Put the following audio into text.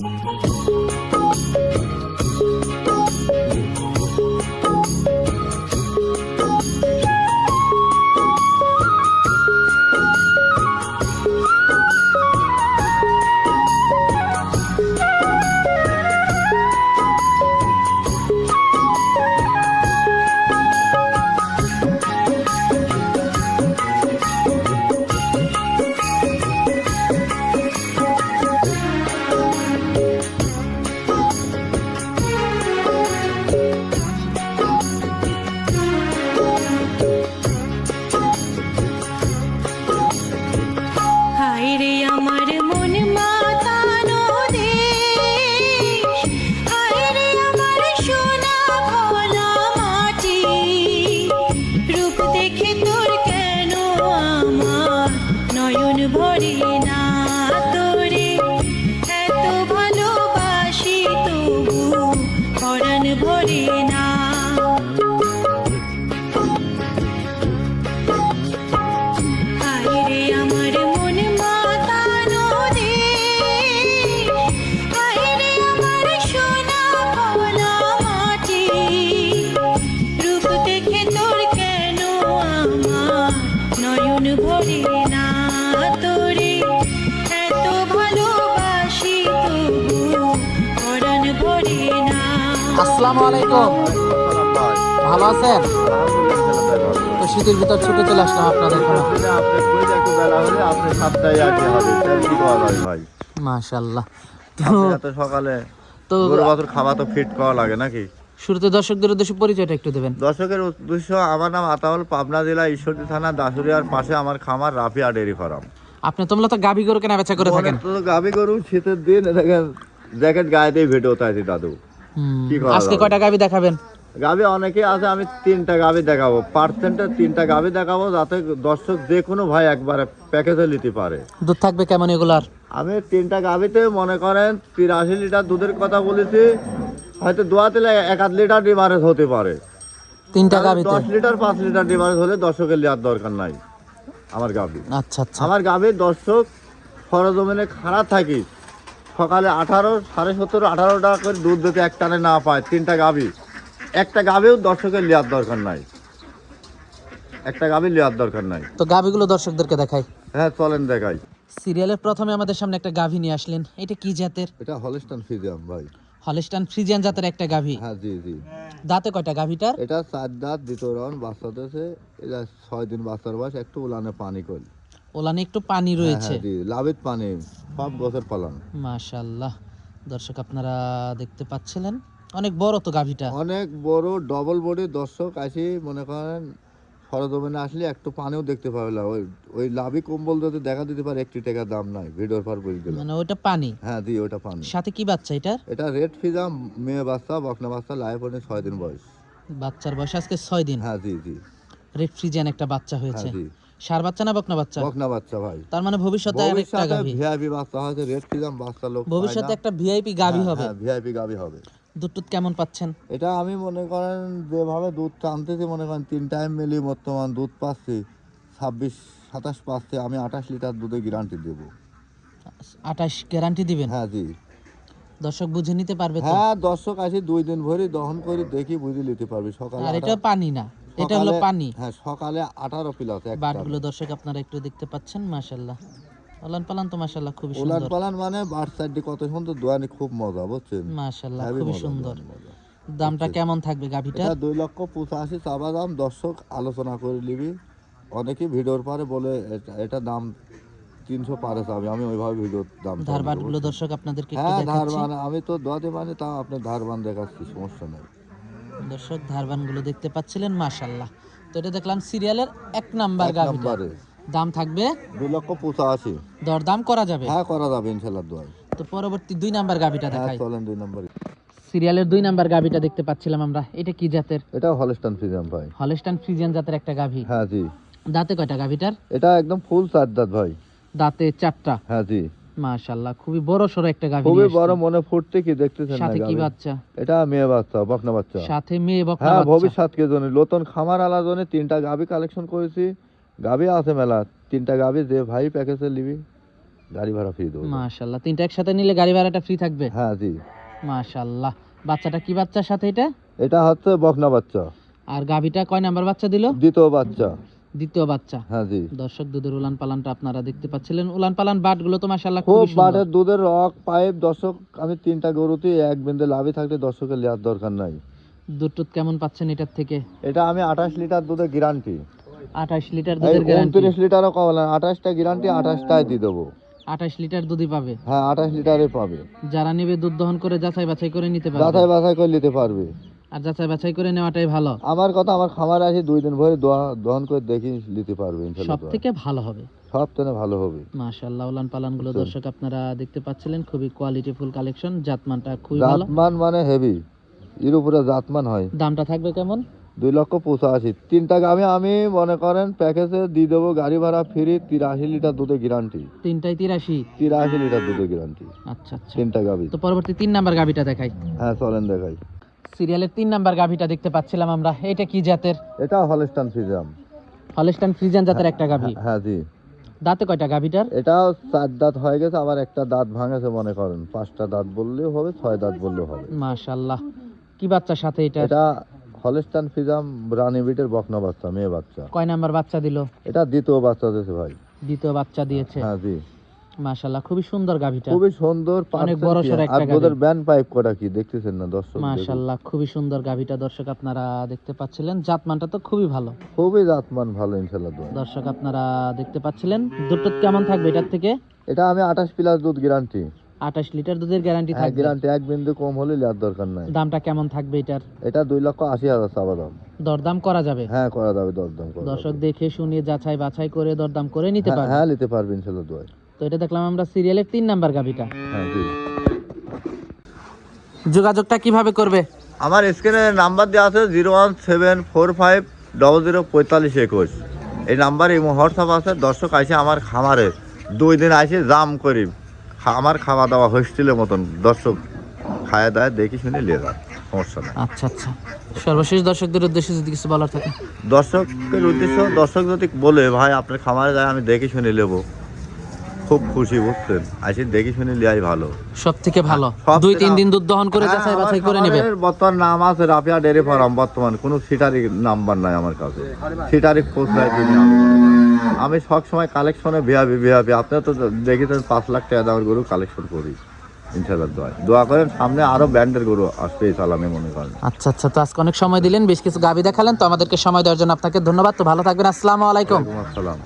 হায় আসসালামু আলাইকুম। ভালো আছেন? তো শীতের ভিতর ছুটে চলে আসলাম আপনাদের ভাই এত সকালে তো গরু খাওয়া তো ফিট করা লাগে নাকি শুরুতে দর্শকদের উদ্দেশ্যে পরিচয়টা একটু দেবেন। দর্শকের উদ্দেশ্য আমার নাম আতাউল পাবনা জেলা ঈশ্বরদী থানা দাসুরিয়ার পাশে আমার খামার রাফিয়া ডেরি ফার্ম। আপনি তো গাভী গরু কেনা বেচা করে থাকেন। তো গাবি গরু শীতের দিন দেখেন জ্যাকেট হতে আছে দাদু। আজকে কয়টা গাভী দেখাবেন? গাবি অনেকে আছে আমি তিনটা গাবি দেখাবো। পার্সেন্টের তিনটা গাবি দেখাবো যাতে দর্শক যে কোনো ভাই একবারে প্যাকেজে নিতে পারে। দুধ থাকবে কেমন এগুলার? আমি তিনটা গাভিতে মনে করেন তিরাশি লিটার দুধের কথা বলেছি হয়তো দোয়া তেলে এক আধ লিটার ডিমারেজ হতে পারে। তিনটা গাভীতে দশ লিটার পাঁচ লিটার ডিমারেজ হলে দর্শকের লিয়ার দরকার নাই আমার গাভি আচ্ছা আচ্ছা। আমার গাভির দর্শক সরজমিনে খারাপ থাকি সকালে আঠারো সাড়ে সতেরো আঠারো টাকা করে দুধ দিতে এক টানে না পায় তিনটা গাভি। একটা গাভিও দর্শকের লিয়ার দরকার নাই। একটা গাভি লিয়ার দরকার নাই। তো গাভীগুলো দর্শকদেরকে দেখাই। হ্যাঁ চলেন দেখাই। সিরিয়ালের প্রথমে আমাদের সামনে একটা গাভী নিয়ে আসলেন। এটা কি জাতের? এটা হলস্টান ফিজিয়াম ভাই। হলিস্টান ফ্রিজিয়ান জাতের একটা গাভী। হ্যাঁ জি জি। দাঁতে কয়টা গাভীটার? এটা চার দাঁত দ্বিতীয় রাউন্ড বাচ্চা দিয়েছে এটা ছয় দিন বাচ্চার বয়স একটু উলানে পানি কল ওলানে একটু পানি রয়েছে। হ্যাঁ, জি লাভিত পানি সব গোছের পালন। মাশাল্লাহ দর্শক আপনারা দেখতে পাচ্ছিলেন অনেক বড় তো গাভীটা। অনেক বড় ডবল বডি দর্শক আসি মনে করেন সরজমিনে আসলে একটু পানিও দেখতে পাবে না। ওই ওই লাভি কম্বল যদি দেখা দিতে পারে একটি টাকা দাম নাই ভিডিওর পর বলে দিলাম মানে ওইটা পানি? হ্যাঁ জি ওটা পানি। সাথে কি বাচ্চা এটার এটা রেড ফিজাম মেয়ে বাচ্চা বকনা বাচ্চা লাইফ অনেক ছয় দিন বয়স। বাচ্চার বয়স আজকে ছয় দিন। হ্যাঁ জি জি। রেফ্রিজিয়ান একটা বাচ্চা হ্যাঁ হয়েছে। জি। সার বাচ্চা না বকনা বাচ্চা? বকনা বাচ্চা ভাই। তার মানে ভবিষ্যতে ভবিষ্যতে ভিআইপি বাচ্চা হয়তো রেড বাচ্চা লোক ভবিষ্যতে একটা ভিআইপি হ্যাঁ, হবে। হ্যাঁ ভিআইপি হবে। দুধ টুধ কেমন পাচ্ছেন? এটা আমি মনে করেন যেভাবে দুধ টানতেছি মনে করেন তিন টাইম বর্তমান দুধ পাচ্ছি ছাব্বিশ সাতাশ পাচ্ছি আমি আঠাশ লিটার দুধে গ্যারান্টি দেবো। আঠাশ গ্যারান্টি দিবেন? হ্যাঁ জি। দর্শক বুঝে নিতে পারবে হ্যাঁ দর্শক আসি দুই দিন ভরে দহন করে দেখি বুঝে নিতে পারবি সকালে আর এটা পানি না। এটা হলো পানি। হ্যাঁ সকালে আঠারো প্লাস একটা। বাটগুলো দর্শক আপনারা একটু দেখতে পাচ্ছেন মাশাল্লাহ পালান পালান তো মাশাল্লাহ খুবই ওলান পালান মানে বাট সাইডে কত সুন্দর দোয়ানি খুব মজা বুঝছেন? খুবই মজা, সুন্দর। দামটা কেমন থাকবে গাভীটা এটা দুই লক্ষ পঁচাশি চাবা দাম দর্শক আলোচনা করে নিবি। অনেকে ভিডিওর পরে বলে এটা- দাম তিনশো পারে চাবে আমি ওইভাবে ভিডিওর দাম চাই দর্শক আপনাদেরকে হ্যাঁ ধারবান আমি তো দোয়াতে মানে তাও আপনার ধারবান দেখাচ্ছি সমস্যা নেই। দর্শক ধারবানগুলো দেখতে পাচ্ছিলেন মাশাল্লাহ তো এটা দেখলাম সিরিয়ালের এক নাম্বার গাভীটা। দাম থাকবে? দুই লক্ষ পঁচাশি। দরদাম করা যাবে? হ্যাঁ করা যাবে ইনশাল্লাহ দোয়াই তো পরবর্তী দুই নাম্বার গাভীটা হ্যাঁ দেখাই। চলেন দুই নম্বরে। সিরিয়ালের দুই নাম্বার গাভীটা দেখতে পাচ্ছিলাম আমরা। এটা কি জাতের? এটা হলস্টান ফিজাম ভাই। হলস্টান ফ্রিজিয়ান জাতের একটা গাভী। হ্যাঁ জি। দাঁতে কয়টা গাভীটার? এটা একদম ফুল চার দাঁত ভাই। দাঁতে চারটা। হ্যাঁ জি। মাশাল্লাহ খুবই বড় সড়ো একটা গাভী খুবই বড় মনে ফুটতে কি দেখতেছেন না সাথে কি বাচ্চা? এটা মেয়ে বাচ্চা বকনা বাচ্চা। সাথে মেয়ে বকনা হ্যাঁ বাচ্চা। ভবিষ্যৎ কে জন্য নতুন খামার আলা জন্য তিনটা গাভি কালেকশন করেছি। গাভি আছে মেলা তিনটা গাভি যে ভাই প্যাকেজে নিবি গাড়ি ভাড়া ফ্রি দেবো। মাশাল্লাহ তিনটা একসাথে নিলে গাড়ি ভাড়াটা ফ্রি থাকবে? হ্যাঁ জি। মাশাল্লাহ বাচ্চাটা কি বাচ্চার সাথে এটা? এটা হচ্ছে বকনা বাচ্চা। আর গাভীটা কয় নাম্বার বাচ্চা দিল? দ্বিতীয় বাচ্চা। দ্বিতীয় বাচ্চা। হ্যাঁ জি। দর্শক দুধের উলান পালানটা আপনারা দেখতে পাচ্ছিলেন। উলান পালান বাটগুলো তো খুব বাটের দুধের রক পাইপ দর্শক আমি তিনটা গরুতে এক বিন্দু লাভই থাকলে দর্শকের নেওয়ার দরকার নাই। দুধ টুধ কেমন পাচ্ছেন এটার থেকে? এটা আমি আঠাশ লিটার দুধের গ্যারান্টি। আঠাশ লিটার এই দুধের গ্যারান্টি। উনত্রিশ লিটারও কম না আঠাশটা গ্যারান্টি আঠাশটায় দিয়ে দেবো। আঠাশ লিটার দুধই পাবে? হ্যাঁ আঠাশ লিটারে পাবে। যারা নেবে দুধ দহন করে যাচাই বাছাই করে নিতে পারবে। যাচাই বাছাই করে নিতে পারবে। আর যাচাই বাছাই করে নেওয়াটাই ভালো। আমার কথা আমার খামারে আসি দুই দিন ভরে দহন করে দেখি নিতে পারবে সব থেকে ভালো হবে। সব ভালো হবে। মাশাআল্লাহ উলান পালানগুলো দর্শক আপনারা দেখতে পাচ্ছিলেন খুবই কোয়ালিটি ফুল কালেকশন জাতমানটা খুবই ভালো। জাতমান মানে হেভি এর উপরে জাতমান হয়। দামটা থাকবে কেমন? দুই লক্ষ পঁচাশি। তিনটা গামে আমি মনে করেন প্যাকেজে দিয়ে দেবো গাড়ি ভাড়া ফ্রি তিরাশি লিটার দুধের গ্যারান্টি তিনটাই তিরাশি? তিরাশি লিটার দুধের গ্যারান্টি আচ্ছা আচ্ছা। তিনটা গাবি তো পরবর্তী তিন নাম্বার গাভিটা দেখাই। হ্যাঁ চলেন দেখাই। সিরিয়ালের তিন নাম্বার গাভিটা দেখতে পাচ্ছিলাম আমরা। এটা কি জাতের? এটা হলস্টান ফিজাম হলস্টাইন ফ্রিজিয়ান জাতের একটা গাভি। হ্যাঁ জি। দাঁতে কয়টা গাভিটার? এটাও চার দাঁত হয়ে গেছে আবার একটা দাঁত ভাঙেছে মনে করেন। পাঁচটা দাঁত বললেও হবে ছয় দাঁত বললেও হবে। মাশাআল্লাহ। কি বাচ্চার সাথে এটা? এটা হলস্টান ফিজাম রানী বিটের বকনা বাচ্চা মেয়ে বাচ্চা। কয় নাম্বার বাচ্চা দিল? এটা দ্বিতীয় বাচ্চা দিয়েছে ভাই। দ্বিতীয় বাচ্চা দিয়েছে। হ্যাঁ জি। মাশাআল্লাহ খুবই সুন্দর গাভিটা। খুবই সুন্দর অনেক বড়সড় কি- একটা গাভী। ব্যান্ড পাইপ কটা কি? দেখতেছেন না দর্শক? মাশাআল্লাহ খুবই সুন্দর গাভিটা দর্শক আপনারা দেখতে পাচ্ছিলেন। জাতমানটা তো খুবই ভালো। খুবই জাতমান ভালো ইনশাল্লাহ দোয়া। দর্শক আপনারা দেখতে পাচ্ছিলেন। দুধ কেমন থাকবে এটার থেকে? এটা আমি আঠাশ প্লাস দুধ গ্যারান্টি আঠাশ লিটার দুধের গ্যারান্টি থাকবে? গ্যারান্টি এক বিন্দু কম হলে দরকার নাই। দামটা কেমন থাকবে এটার? এটা দুই লক্ষ আশি হাজার চাবা দাম। দরদাম করা যাবে? হ্যাঁ করা যাবে দরদাম করা দর্শক দেখে শুনে যাচাই বাছাই করে দরদাম করে নিতে হ্যাঁ, পারবে। হ্যাঁ নিতে পারবে ইনশাল্লাহ দোয়াই তো এটা দেখলাম আমরা সিরিয়ালের তিন নাম্বার গাভিটা হ্যাঁ যোগাযোগটা কীভাবে করবে? আমার স্ক্রিনে নাম্বার দেওয়া আছে zero one seven four five double zero পঁয়তাল্লিশ একুশ। এই নাম্বার এই হোয়াটসঅ্যাপ আছে। দর্শক আসে আমার খামারে। দুই দিন আসে জাম করি। আমার খাওয়া দাওয়া হোস্টেলের মতন। দর্শক খাওয়া দাওয়া দেখি শুনে নিয়ে যায় সমস্যা নেই। আচ্ছা আচ্ছা। সর্বশেষ দর্শকদের উদ্দেশ্যে যদি কিছু বলার থাকে। দর্শকের উদ্দেশ্য দর্শক যদি বলে ভাই আপনার খামারে যায় আমি দেখে শুনে নেব। খুব খুশি বুঝছেন? আসি দেখে শুনে নেওয়াই ভালো। সব থেকে ভালো দুই তিন দিন দুধ দহন করে হ্যাঁ, যাচাই বাছাই করে নেবে বর্তমান নাম আছে রাফিয়া ডেরি ফার্ম বর্তমান। কোনো সিটারি নাম্বার নাই আমার কাছে। সিটারি খোঁজলাই দিনে আমি। সব সময় কালেকশনে ভিয়াবি ভিয়াবি আপনারা তো দেখেছেন পাঁচ লাখ টাকা দামের গরু কালেকশন করি ইনশাল্লাহ দোয়া দোয়া করেন সামনে আরও ব্যান্ডের গরু আসবে সালামে মনে করেন আচ্ছা আচ্ছা তো আজকে অনেক সময় দিলেন বেশ কিছু গাভি দেখালেন তো আমাদেরকে সময় দেওয়ার জন্য আপনাকে ধন্যবাদ। তো ভালো থাকবেন আসসালামু আলাইকুম। আসসালাম।